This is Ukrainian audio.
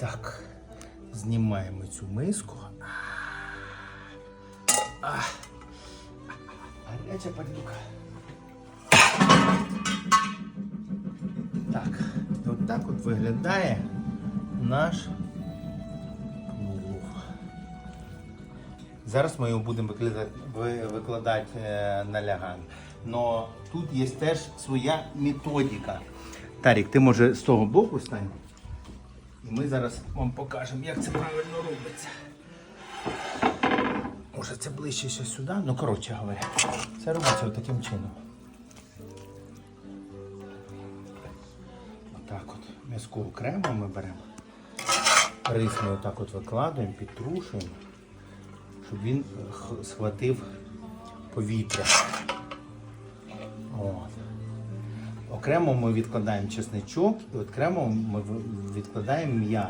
Так, знімаємо цю миску. Гаряча падлюка. Так, от так от виглядає наш плов. Зараз ми його будемо викладати, ви- викладати е, на ляган. Но тут є теж своя методика. Тарік, ти може з того боку стань. Ми зараз вам покажемо, як це правильно робиться. Може це ближче ще сюди? Ну, коротше говоря, це робиться таким чином. Отак от. М'язку окремо ми беремо. Рис ми отак от викладаємо, підтрушуємо, щоб він е, схватив повітря. Окремо ми відкладаємо чесничок і окремо ми відкладаємо м'ясо.